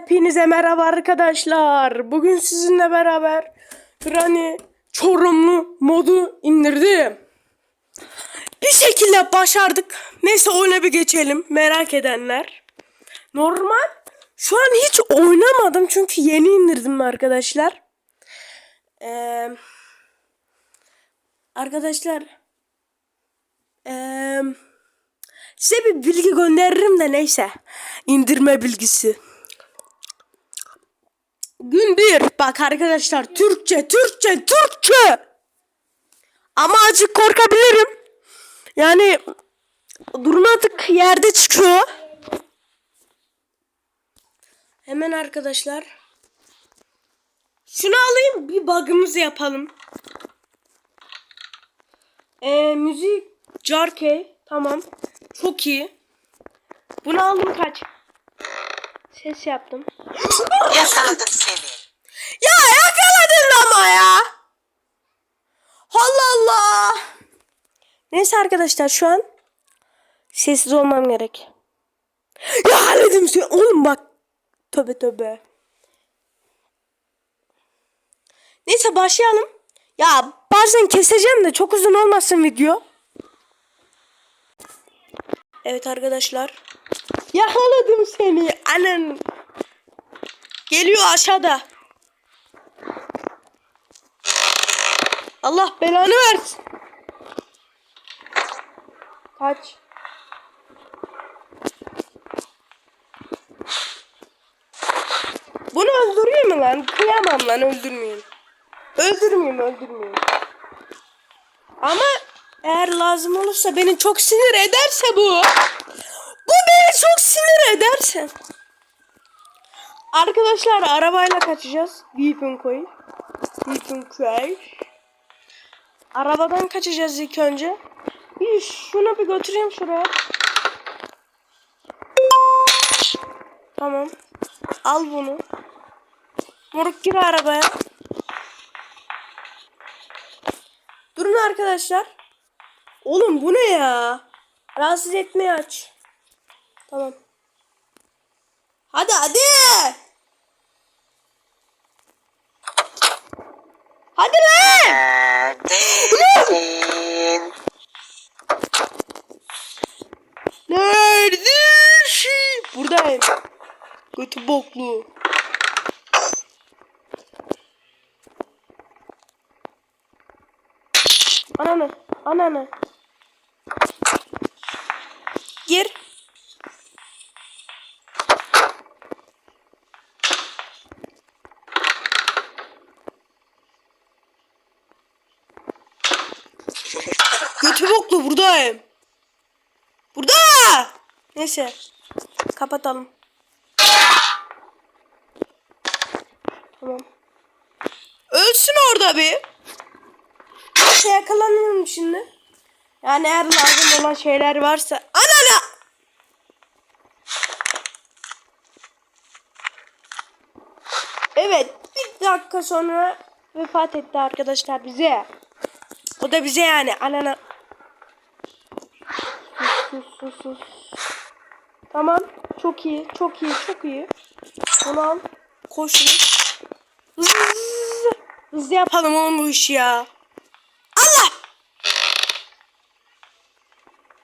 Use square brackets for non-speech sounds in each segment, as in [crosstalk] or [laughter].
Hepinize merhaba arkadaşlar. Bugün sizinle beraber Granny Çorumlu modu indirdim. Bir şekilde başardık. Neyse oyuna bir geçelim. Merak edenler. Normal. Şu an hiç oynamadım çünkü yeni indirdim arkadaşlar. Ee, arkadaşlar. Ee, size bir bilgi gönderirim de neyse. İndirme bilgisi. Gün bir. Bak arkadaşlar Türkçe, Türkçe, Türkçe. Ama azıcık korkabilirim. Yani durmadık yerde çıkıyor. Hemen arkadaşlar. Şunu alayım bir bug'ımızı yapalım. Ee, müzik Jarkey tamam. Çok iyi. Bunu aldım kaç. Ses yaptım. Yakaladım seni. Ya yakaladın ama ya. Allah Allah. Neyse arkadaşlar şu an sessiz olmam gerek. Yakaladım seni. Oğlum bak. Töbe töbe. Neyse başlayalım. Ya bazen keseceğim de çok uzun olmasın video. Evet arkadaşlar. Yakaladım seni. Anan. Geliyor aşağıda. Allah belanı versin. Kaç. Bunu öldüreyim mi lan? Kıyamam lan öldürmeyeyim. Öldürmeyeyim öldürmeyeyim. Ama eğer lazım olursa beni çok sinir ederse bu. Bu beni çok sinir ederse. Arkadaşlar arabayla kaçacağız. Weapon koy. Weapon koy. Arabadan kaçacağız ilk önce. Bir şunu bir götüreyim şuraya. Tamam. Al bunu. Moruk gir arabaya. Durun arkadaşlar. Oğlum bu ne ya? Rahatsız etmeyi aç. Tamam. Hadi hadi. Hadi lan. Neredesin? Neredesin? Buradayım. Götü boklu. Ananı, ananı. Gir. Götü boklu buradayım. Burada. Neyse. Kapatalım. Tamam. Ölsün orada bir. Neyse yakalanıyorum şimdi. Yani eğer lazım olan şeyler varsa. Anana! Evet. Bir dakika sonra vefat etti arkadaşlar bize. O da bize yani. Anana. Sus sus sus. Tamam. Çok iyi. Çok iyi. Çok iyi. Bunu al. Koşun. Hızlı, hızlı. Yapalım oğlum bu işi ya. Allah!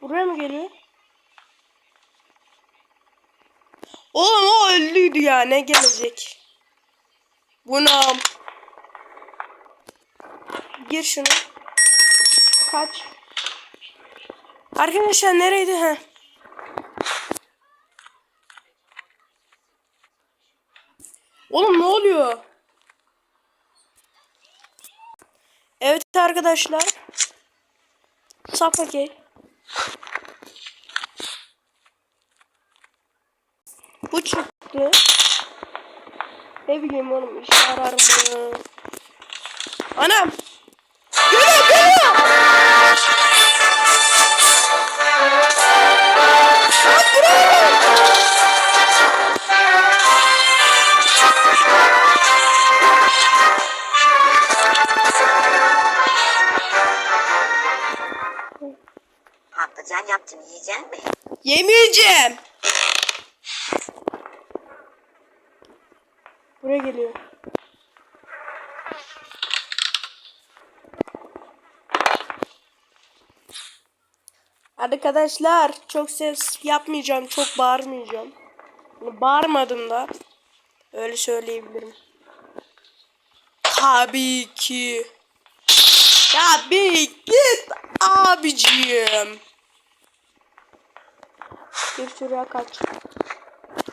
Buraya mı geliyor? Oğlum o öldüydü ya. Ne gelecek? Bunu al. Gir şunu. Kaç. Arkadaşlar nereydi ha? Oğlum ne oluyor? Evet arkadaşlar. Suffocate. Bu çıktı. Ne bileyim oğlum işe yarar mı? Anam! Yemeyeceğim. Buraya geliyor. Arkadaşlar çok ses yapmayacağım, çok bağırmayacağım. Bağırmadım da. Öyle söyleyebilirim. Tabii ki. Tabii git abicim. Gir şuraya kaç.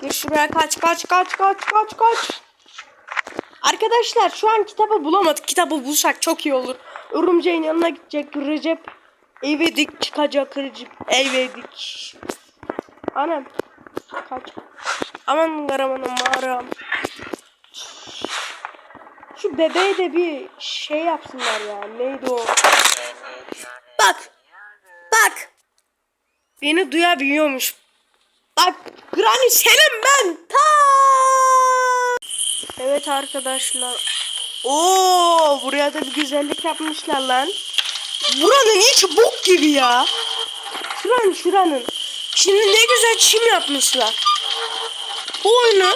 Gir şuraya kaç kaç kaç kaç kaç kaç. Arkadaşlar şu an kitabı bulamadık. Kitabı bulsak çok iyi olur. Örümceğin yanına gidecek Recep. Evedik çıkacak Recep. Evedik. Anam. Kaç. Aman karamanım mağaram. Şu bebeğe de bir şey yapsınlar ya. Neydi o? Bak. Bak. Beni duyabiliyormuş. Bak Granny senin ben. Ta. Evet arkadaşlar. Oo buraya da bir güzellik yapmışlar lan. Buranın içi bok gibi ya. Şuranın şuranın. Şimdi ne güzel çim yapmışlar. Bu oyunu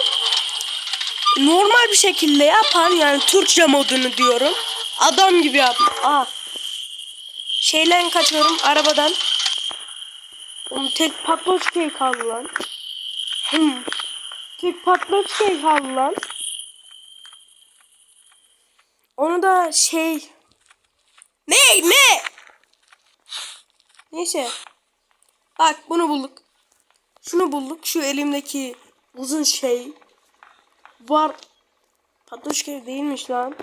normal bir şekilde yapan yani Türkçe modunu diyorum. Adam gibi yap. Aa. Şeyden kaçıyorum arabadan. Oğlum tek patlaç şey kaldı lan. Hmm. Tek patlaç şey kaldı lan. Onu da şey ne ne Neyse. Bak bunu bulduk. Şunu bulduk. Şu elimdeki uzun şey var. Patoşka değilmiş lan.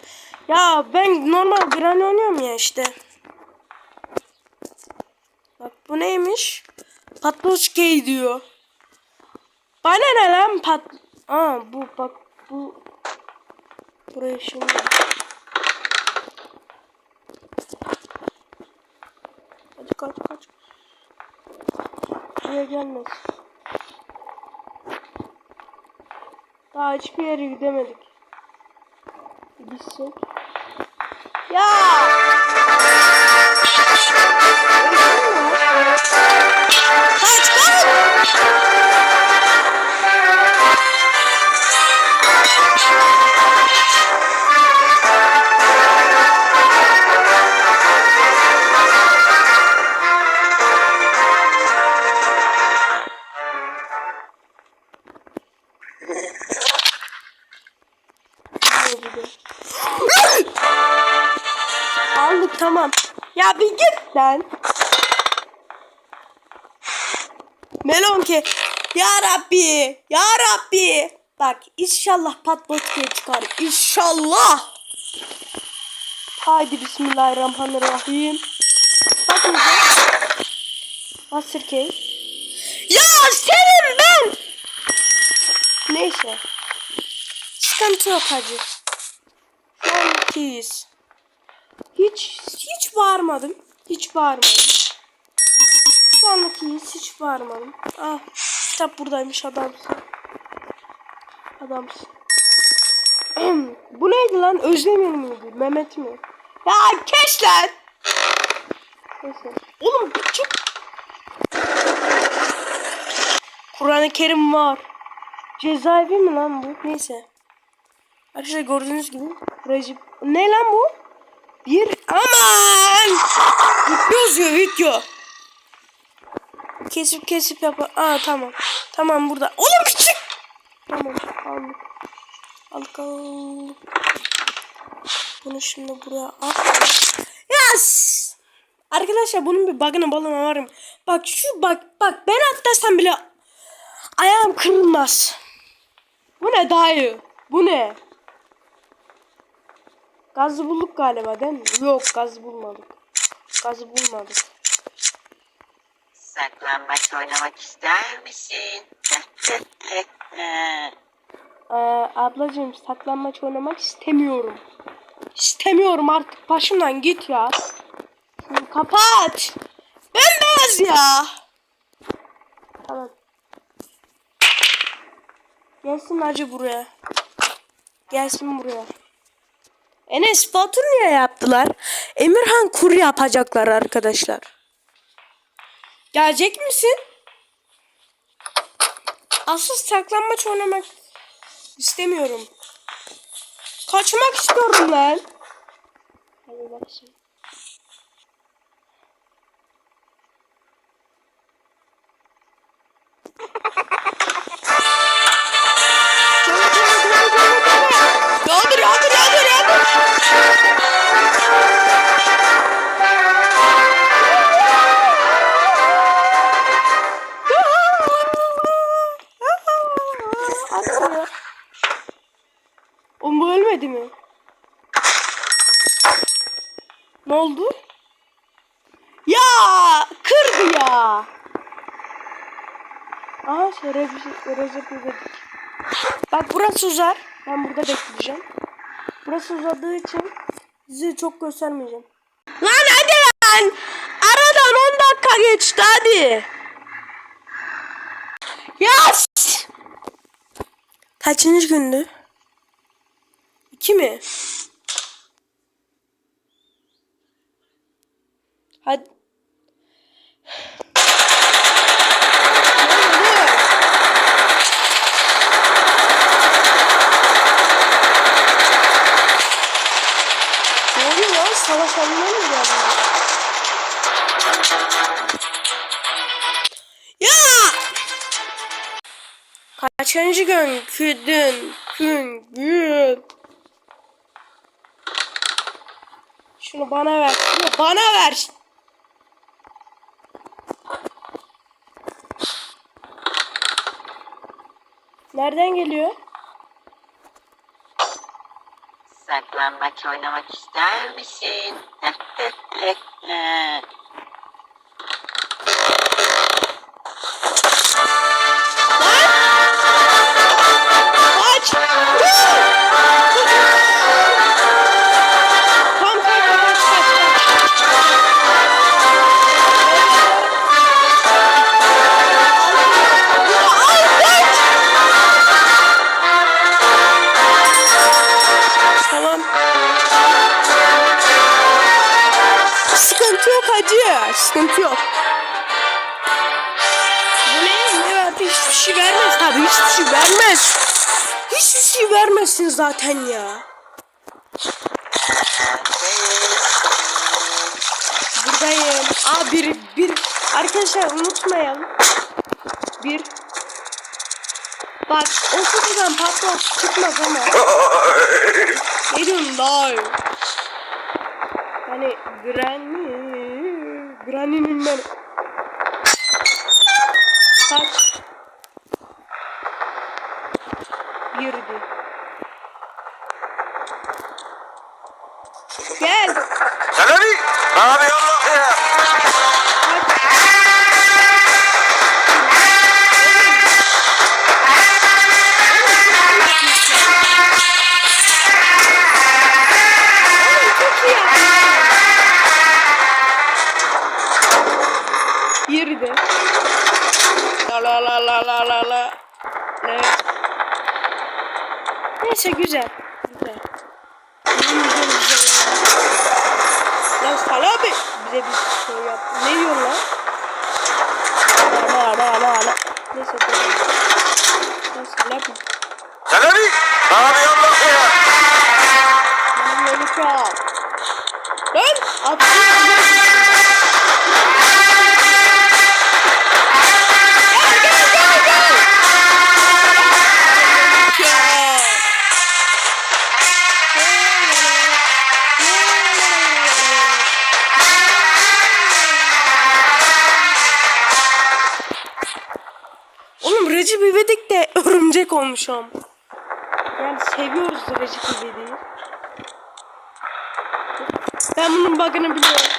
Ya ben normal Granny oynuyorum ya işte. Bak bu neymiş? Patloşkey diyor. Bana ne lan pat... Aa bu bak bu... Buraya şimdi... Hadi kaç kaç. Buraya gelmez. Daha hiçbir yere gidemedik. Gitsek. Ya! Lan. Melon ki. Ya Rabbi. Ya Rabbi. Bak inşallah patlat diye çıkar. İnşallah. Haydi Bismillahirrahmanirrahim. Bak burada. Bas sirkeyi. Ya senin ben. Neyse. Sıkıntı yok hacı. An ikiyiz. Hiç hiç bağırmadım. Hiç bağırmadım. Şu an ikiyiz. Hiç bağırmadım. Ah kitap buradaymış adamsın. Adamsın. Bu neydi lan? Özdemir miydi? Mehmet mi? Ya kes lan. Neyse. Oğlum çık. Kur'an-ı Kerim var. Cezaevi mi lan bu? Neyse. Arkadaşlar gördüğünüz gibi Recep. Ne lan bu? Bir aman. Video yazıyor video. Kesip kesip yap. Aa tamam. Tamam burada. Oğlum küçük. Tamam aldık. Aldık aldık. Bunu şimdi buraya at. Yes. Arkadaşlar bunun bir bug'ına balına varım. Bak şu bak bak ben atlasam bile ayağım kırılmaz. Bu ne dayı? Bu ne? Gazı bulduk galiba değil mi? Yok gazı bulmadık. Gazı bulmadık. Saklambaç oynamak ister misin? Ee, ablacığım saklanmaç oynamak istemiyorum. İstemiyorum artık başımdan git ya. Şunu kapat. Bembeyaz ya. Tamam. Gelsin acı buraya. Gelsin buraya. Enes Batur niye yaptılar? Emirhan kur yapacaklar arkadaşlar. Gelecek misin? Asıl saklanmaç oynamak istemiyorum. kaçmak istiyorum lan. Hadi bak [laughs] ölmedi mi? Ne oldu? Ya kırdı ya. Bir şey Recep İvedik. Bak burası uzar. Ben burada bekleyeceğim. Burası uzadığı için sizi çok göstermeyeceğim. Lan hadi lan. Aradan 10 dakika geçti hadi. Yes. Kaçıncı gündü? İki mi? Hadi. Savaş anına mı geldi? Ya! Kaçıncı gün? Küdün, gün. Şunu bana ver. Şunu bana ver. Nereden geliyor? Saklambaç oynamak ister misin? Sıkıntı yok. Bu ne? Ne verdi? Hiçbir şey vermez. Tabii hiçbir şey vermez. Hiçbir şey vermezsin zaten ya. Buradayım. Aa bir bir arkadaşlar unutmayalım. Bir Bak o kutudan patlat çıkmaz ama. ne diyorsun dayı? Hani Granny Granny'nin ben. Kaç? Birdi. Gel. Granny! Bana bir yol ya. La la la la la la la. Ne? Neyse güzel. Güzel. Lan Salih abi bize bir şey yaptı. Ne diyor lan? Ala ala ala ala. Neyse. Lan Salih abi. Salih abi. Abi yallah ya. Lan yolu çal. Lan. Atın. Örümcek olmuş am. Yani seviyoruz Recep İvedik'i. Ben bunun bug'ını biliyorum.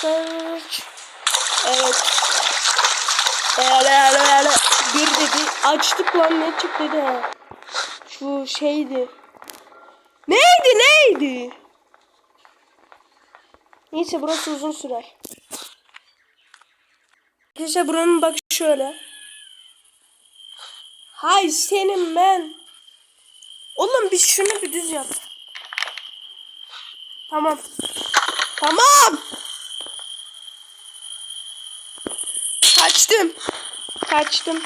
Kaç? Evet. Öyle öyle öyle. Bir dedi. Açtık lan ne çıktı dedi. Şu şeydi. Neydi neydi? Neyse burası uzun sürer. Arkadaşlar buranın bak şöyle. Hay senin ben. Oğlum biz şunu bir düz yap. Tamam. Tamam. Kaçtım. Kaçtım.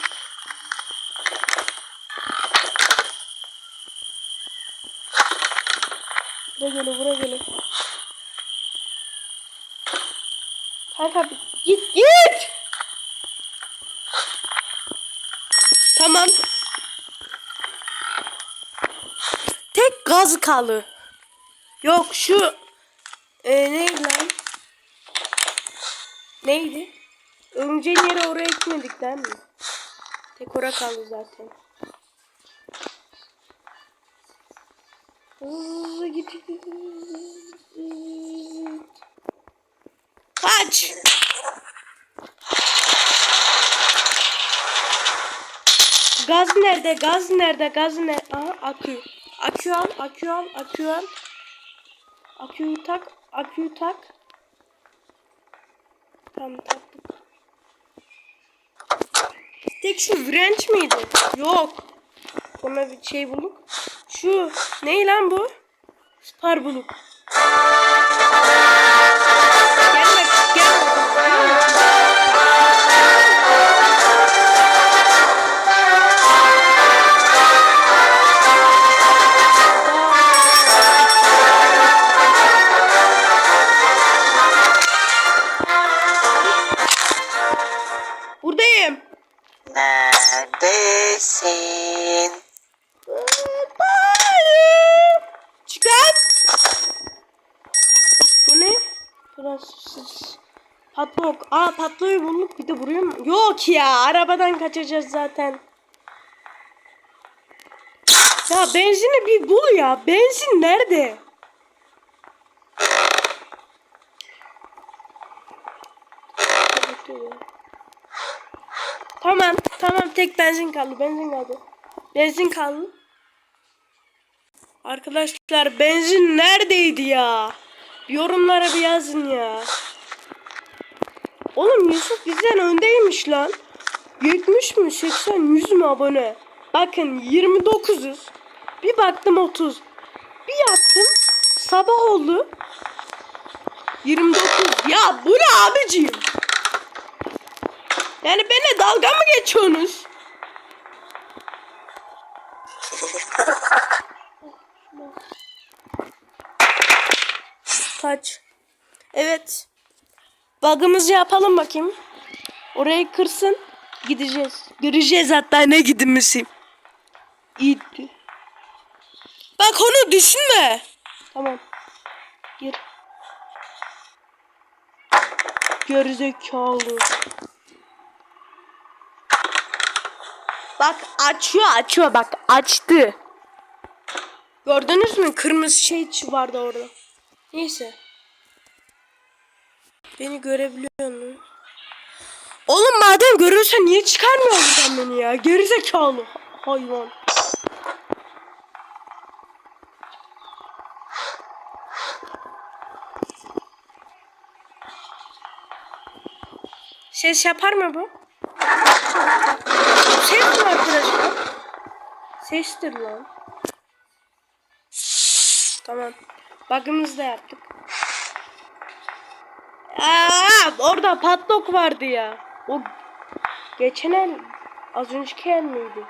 Buraya geliyor, buraya geliyor. Kanka git git. Tamam. Tek gaz kalı. Yok şu e, neydi lan? Neydi? Örümceğin yeri oraya ekmedik değil mi? Tek ora kaldı zaten. Hızlı git. Kaç. Gaz nerede? Gaz nerede? Gaz ne? Aha akü. Akü al, akü al, akü al. Aküyü tak, aküyü tak. Tamam taktık. Tek şu wrench miydi? Yok. Sonra bir şey bulduk. Şu ne lan bu? Spar bulduk. Neredesin? Çık lan. Bu ne? Fransız. Patlok. Aa patlayı bulduk. Bir de vuruyor mu? Yok ya. Arabadan kaçacağız zaten. Ya benzini bir bul ya. Benzin nerede? Tamam. Tamam. Tek benzin kaldı. Benzin kaldı. Benzin kaldı. Arkadaşlar benzin neredeydi ya? Yorumlara bir yazın ya. Oğlum Yusuf bizden öndeymiş lan. 70 mi 80 100 mü abone? Bakın 29'uz. Bir baktım 30. Bir yattım. Sabah oldu. 29. Ya bu ne abicim? Yani benimle dalga mı geçiyorsunuz? Kaç. Evet. Bug'ımızı yapalım bakayım. Orayı kırsın. Gideceğiz. Göreceğiz hatta ne gidimisi. İyiydi. Bak onu düşünme. Tamam. Gir. Gerizekalı. Bak açıyor açıyor bak açtı. Gördünüz mü? Kırmızı şey vardı orada. Neyse. Beni görebiliyor musun? Oğlum madem görürsen niye çıkarmıyor buradan beni ya? Gerizekalı hayvan. Ses yapar mı bu? Ses mi arkadaşlar? Sestir lan. Tamam. Bug'ımızı da yaptık. Aa, [laughs] orada patlok vardı ya. O geçen el az önceki el miydi?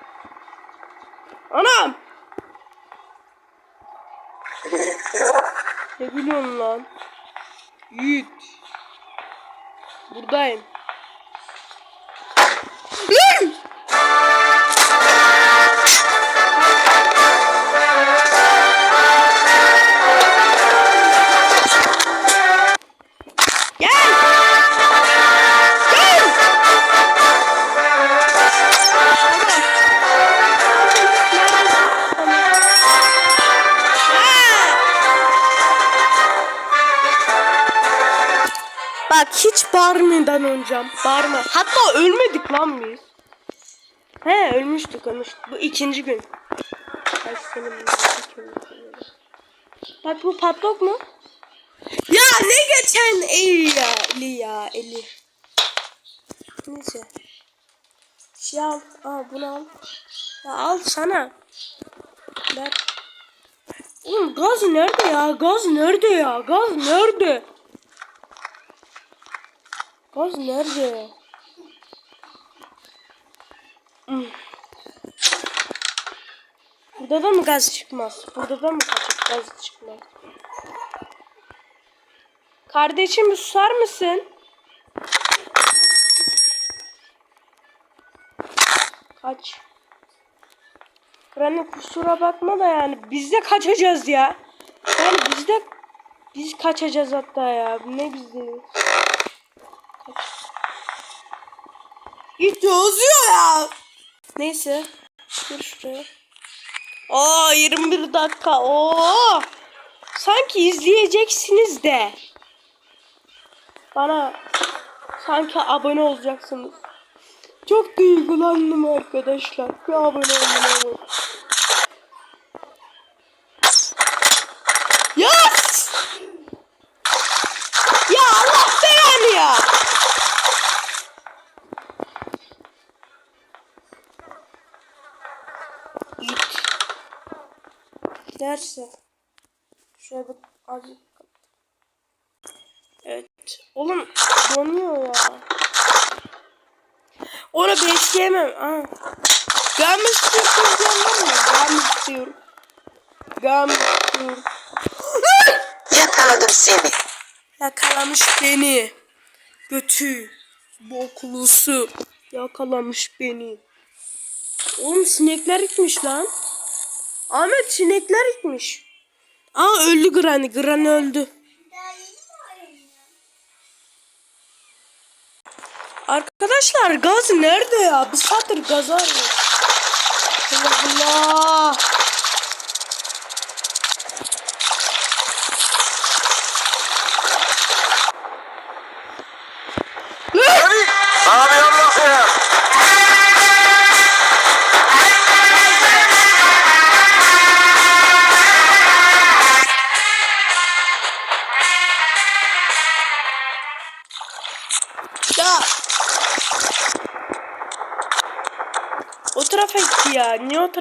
Anam! ne biliyorsun lan? Yiğit. Buradayım. Oynayacağım. Bağırma. Hatta ölmedik lan biz. He ölmüştük ölmüştük. Bu ikinci gün. Bak bu patlok mu? Ya ne geçen eli ya. Eli ya eli. Neyse. Şey al. Al bunu al. Ya al sana. Ver. Oğlum gaz nerede ya? Gaz nerede ya? Gaz nerede? Gaz nerede? Burada da mı gaz çıkmaz? Burada da mı gaz çıkmaz? Kardeşim susar mısın? Kaç. Granny kusura bakma da yani biz de kaçacağız ya. Yani biz de biz kaçacağız hatta ya. Ne biz de. Kaç. Hiç yazıyor ya. Neyse. Dur şuraya. Oo 21 dakika. Oo. Sanki izleyeceksiniz de. Bana sanki abone olacaksınız. Çok duygulandım arkadaşlar. Bir abone olun. Yes! Ya Allah belanı ya. Git. Derse. Şöyle bir azıcık. Evet. Oğlum donuyor ya. Onu besleyemem. Aa. Gam istiyorsun diyenler mi? Gam istiyorum. Gam istiyorum. Yakaladım seni. Yakalamış beni. Götü. Boklusu. Yakalamış beni. Oğlum sinekler gitmiş lan. Ahmet sinekler gitmiş. Aa öldü Granny. Granny öldü. Arkadaşlar gaz nerede ya? Bir saattir gaz arıyor. Allah Allah.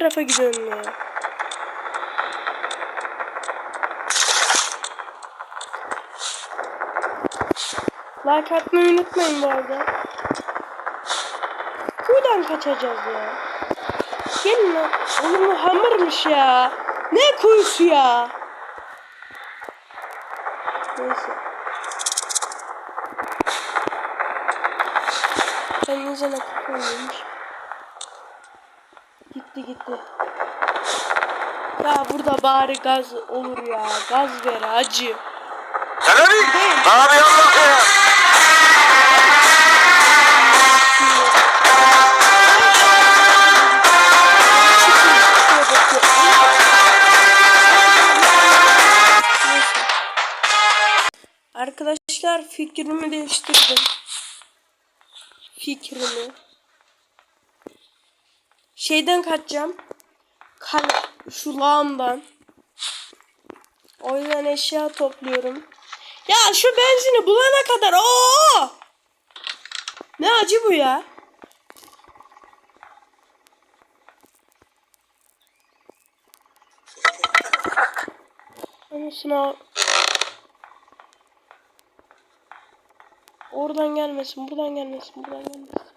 Tarafa gidiyorsun ya? Like atmayı unutmayın bu arada. Buradan kaçacağız ya. Gelin lan. Oğlum bu hamurmuş ya. Ne kuyusu ya? Neyse. Kendinize ne koymuş. Gitti gitti. Ya burada bari gaz olur ya. Gaz ver acı. Selavi! Abi Allah ya! Arkadaşlar fikrimi değiştirdim. Fikrimi. Şeyden kaçacağım. Kal şu lağımdan. O yüzden eşya topluyorum. Ya şu benzini bulana kadar o Ne acı bu ya? Anasını Oradan gelmesin, buradan gelmesin, buradan gelmesin.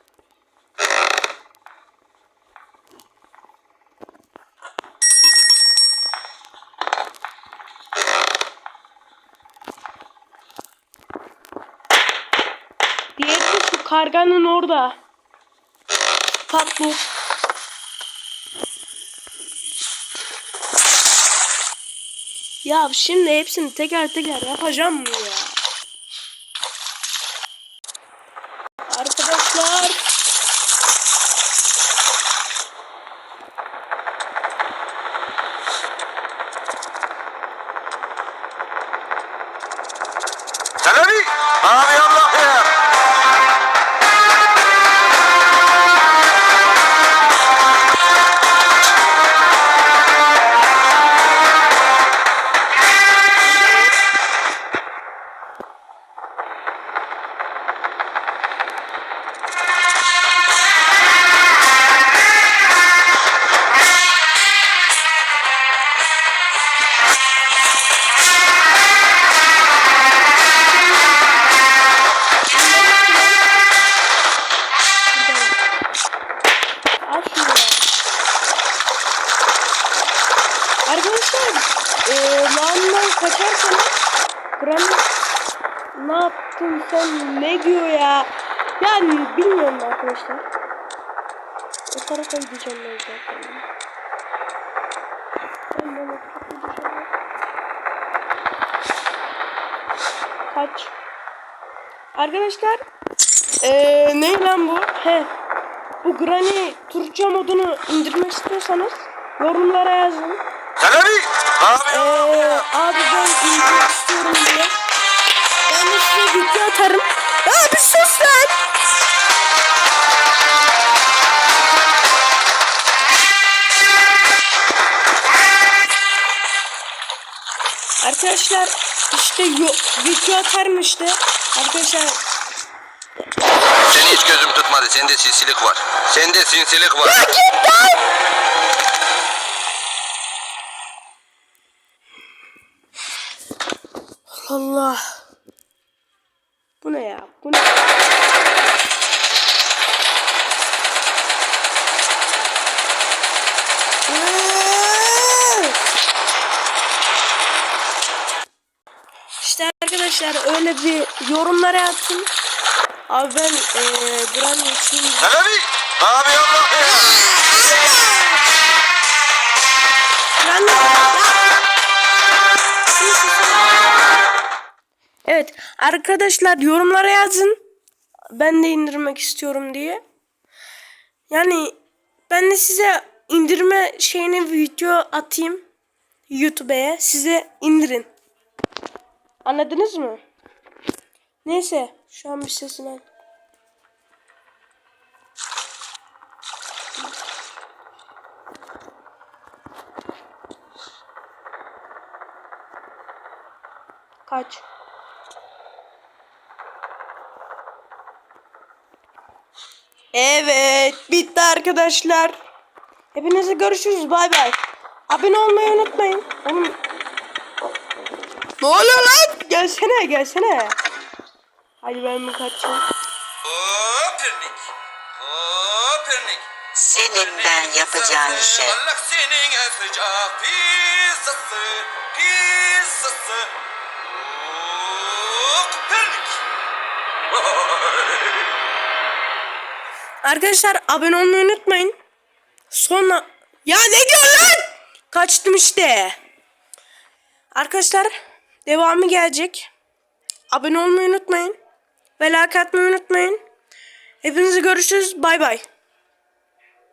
Karganın orada. Patlı. Ya şimdi hepsini teker teker yapacağım mı ya? Kaç. Arkadaşlar eee ne lan bu? He. Bu Granny Türkçe modunu indirmek istiyorsanız yorumlara yazın. Abi Ee, abi ben indirmek istiyorum diye. Ben de size video atarım. Abi sus lan. Arkadaşlar işte video atarım işte. Arkadaşlar Seni hiç gözüm tutmadı. Sende sinsilik var. Sende sinsilik var. git lan. Allah. Bu ne ya? Bu ne? İşte arkadaşlar öyle bir yorumlara atın. Abi ben eee buranın için Selavi. Abi Allah. Evet arkadaşlar yorumlara yazın. Ben de indirmek istiyorum diye. Yani ben de size indirme şeyini video atayım YouTube'ya. Size indirin. Anladınız mı? Neyse şu an bir sesini aç. Kaç. Evet bitti arkadaşlar. Hepinize görüşürüz bay bay. Abone olmayı unutmayın. Oğlum. Ne oluyor lan? Gelsene gelsene. Hadi ben bir kaçayım. Kopernik. Kopernik. Senin ben yapacağın işe. Allah senin yapacağı pizzası. Pizzası. Kopernik. Arkadaşlar abone olmayı unutmayın. Sonra ya ne diyorsun lan? Kaçtım işte. Arkadaşlar devamı gelecek. Abone olmayı unutmayın. Ve like atmayı unutmayın. Hepinizi görüşürüz. Bay bay.